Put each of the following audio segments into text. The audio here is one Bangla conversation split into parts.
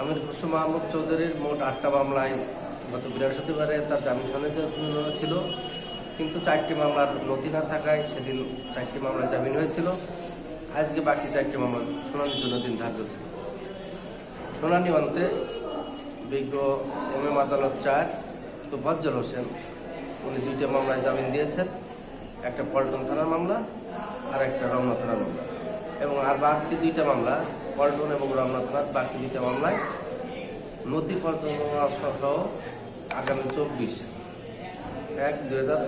আমির খসরু মাহমুদ চৌধুরীর মোট আটটা মামলায় গত বৃহস্পতিবারে তার জামিন ছিল। কিন্তু চারটি মামলার নথি না থাকায় সেদিন চারটি মামলা জামিন হয়েছিল। আজকে বাকি চারটি মামলা শুনানির জন্য দিন ধার্য ছিল। শুনানি অন্তে বিজ্ঞ এম এম আদালত চার তো বজ্জল হোসেন উনি দুইটা মামলায় জামিন দিয়েছেন একটা পল্টন থানার মামলা আর একটা রমনা থানার মামলা। এবং আর বাকি দুইটা মামলা পল্টন এবং রমনা থানার বাকি দুইটা মামলায় নদী পল্টন সহ আগামী চব্বিশ এক দুই হাজার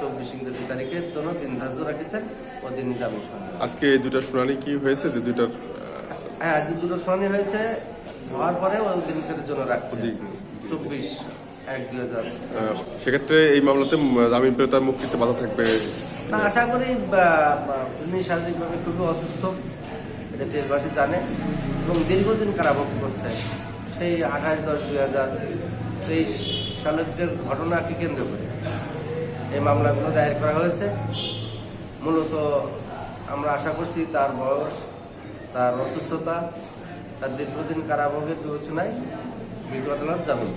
চব্বিশ ইংরেজি তারিখের জন্য দিন ধার্য রেখেছেন ও দিন জামিন শুনানি আজকে এই দুটা শুনানি কি হয়েছে? যে দুইটার হ্যাঁ আজ দুটো শুনানি হয়েছে। হওয়ার পরে ওই দিনকের জন্য রাখছে। চব্বিশ এক দুই হাজার। সেক্ষেত্রে এই মামলাতে জামিন পেয়ে তার মুক্তিতে বাধা থাকবে। না আশা করি তিনি শারীরিকভাবে খুবই অসুস্থ এটা দেশবাসী জানে এবং দীর্ঘদিন কারাভোগ করছে। সেই আঠাশ দশ দুই হাজার তেইশ সালের ঘটনাকে কেন্দ্র করে এই মামলাগুলো দায়ের করা হয়েছে। মূলত আমরা আশা করছি তার বয়স তার অসুস্থতা তার দীর্ঘদিন কারাভোগের বিবেচনায় বিজ্ঞ আদালত জামিন।